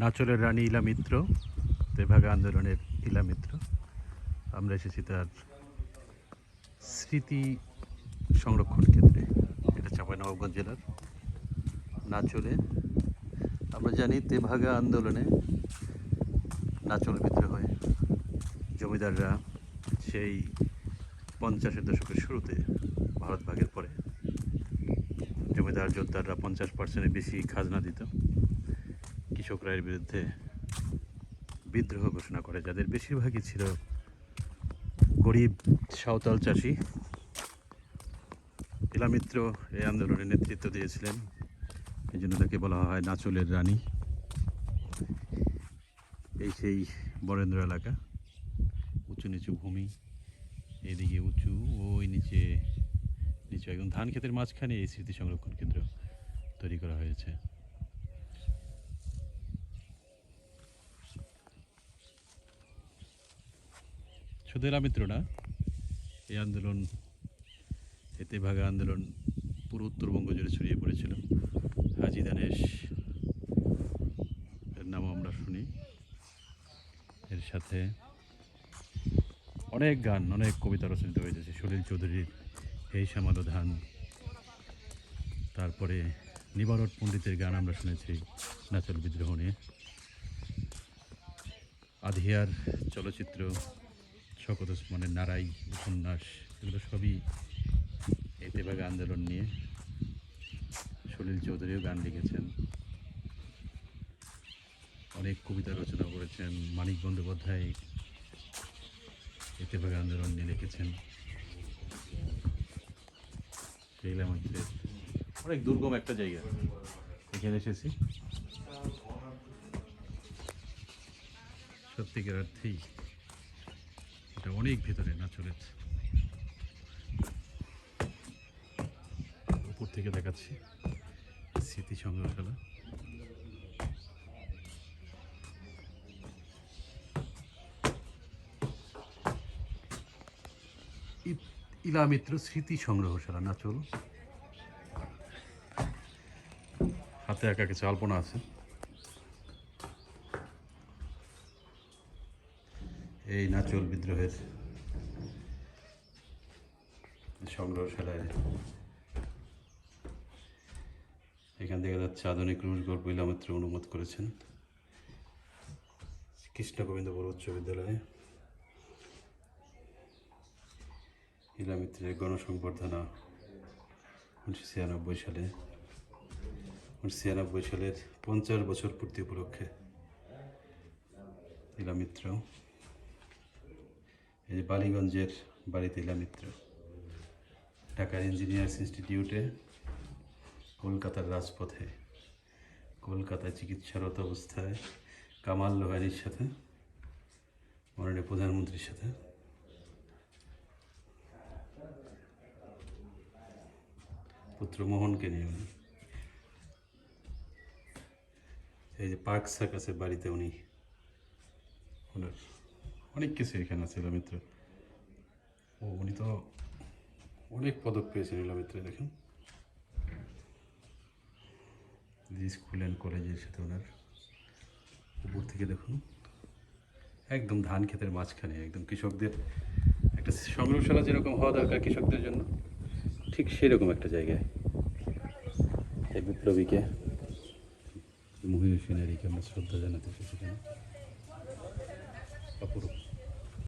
নাচলের রানী ইলা মিত্র, তেভাগা আন্দোলনের ইলা মিত্র। আমরা এসেছি তার স্মৃতি সংরক্ষণ কেন্দ্রে। এটা চাঁপাইনবাবগঞ্জ জেলার নাচলে আমরা জানি তেভাগা আন্দোলনে নাচল বিদ্রোহ হয়। জমিদাররা সেই পঞ্চাশের দশকের শুরুতে ভারত ভাগের পরে জমিদার যোদ্ধাররা পঞ্চাশ পার্সেন্টের বেশি খাজনা দিত। কৃষকরা এর বিরুদ্ধে বিদ্রোহ ঘোষণা করে। যাদের বেশিরভাগই ছিল গরিব, সাঁওতাল চাষি ইলামিত্র এই আন্দোলনে নেতৃত্ব দিয়েছিলেন। এই জন্য তাকে বলা হয় নাচলের রানী। এই সেই বরেন্দ্র এলাকা, উঁচু নিচু ভূমি, এদিকে উঁচু ওই নিচে, নিচু একদম ধান ক্ষেতের মাঝখানে এই স্মৃতি সংরক্ষণ কেন্দ্র তৈরি করা হয়েছে। শুধু এলামিত্র না এই আন্দোলন এতে ভাগা আন্দোলন পুরো উত্তরবঙ্গ জুড়ে ছড়িয়ে পড়েছিল। হাজি দানেশ, এর নামও আমরা শুনি। এর সাথে অনেক গান, অনেক কবিতা রচনিত হয়েছে। সলিল চৌধুরীর এই শ্যামালো ধান। তারপরে নিবারট পণ্ডিতের গান আমরা শুনেছি নাচল বিদ্রোহ নিয়ে। আধিয়ার চলচ্চিত্র শকত ওসমানের নারাই, উপন্যাস, এগুলো সবই এই তেভাগা আন্দোলন নিয়ে সলিল চৌধুরীও গান লিখেছেন। অনেক কবিতা রচনা করেছেন। মানিক বন্দ্যোপাধ্যায় ইত্তেফাক আন্দোলন নিয়ে লিখেছেন। মন্দিরের অনেক দুর্গম একটা জায়গা। এখানে এসেছি। সত্যিকার অর্থেই এটা অনেক ভেতরে নাচলের উপর থেকে দেখাচ্ছি স্মৃতি সংগ্রহশালা। ইলামিত্র স্মৃতি সংগ্রহশালা নাচল হাতে একা কিছু আলপনা আছে। এই নাচল বিদ্রোহের সংগ্রহশালায়। এখান থেকে যাচ্ছে আধুনিক রুশ গল্প ইলামিত্র অনুমোদ করেছেন। কৃষ্ণ গোবিন্দ বড় উচ্চ বিদ্যালয়ে। ইলামিত্রের গণসংবর্ধনা উনিশশো ছিয়ানব্বই সালে। উনিশশো ছিয়ানব্বই সালের পঞ্চাশ বছর পূর্তি উপলক্ষে ইলামিত্র এই বালিগঞ্জের বাড়িতে ইলামিত্র ঢাকা ইঞ্জিনিয়ার্স ইনস্টিটিউটে কলকাতার রাজপথে, কলকাতায় চিকিৎসারত অবস্থায়, কামাল লোহারির সাথে, মাননীয় প্রধানমন্ত্রীর সাথে। পুত্র মোহনকে নিয়ে উনি। এই যে পার্ক সার্কাসের বাড়িতে উনি ওনার। অনেক কিছু এখানে আছে ইলামিত্র ও, উনি তো অনেক পদক পেয়েছেন ইলামিত্রে দেখেন। স্কুল অ্যান্ড কলেজের সাথে ওনার উপর থেকে দেখুন। একদম ধান ক্ষেতের মাঝখানে, একদম কৃষকদের একটা সংগ্রহশালা যেরকম হওয়া দরকার কৃষকদের জন্য, ঠিক সেরকম একটা জায়গায়। এই বিপ্লবীকে এরিকে আমরা শ্রদ্ধা জানাতে এসেছি এখানে।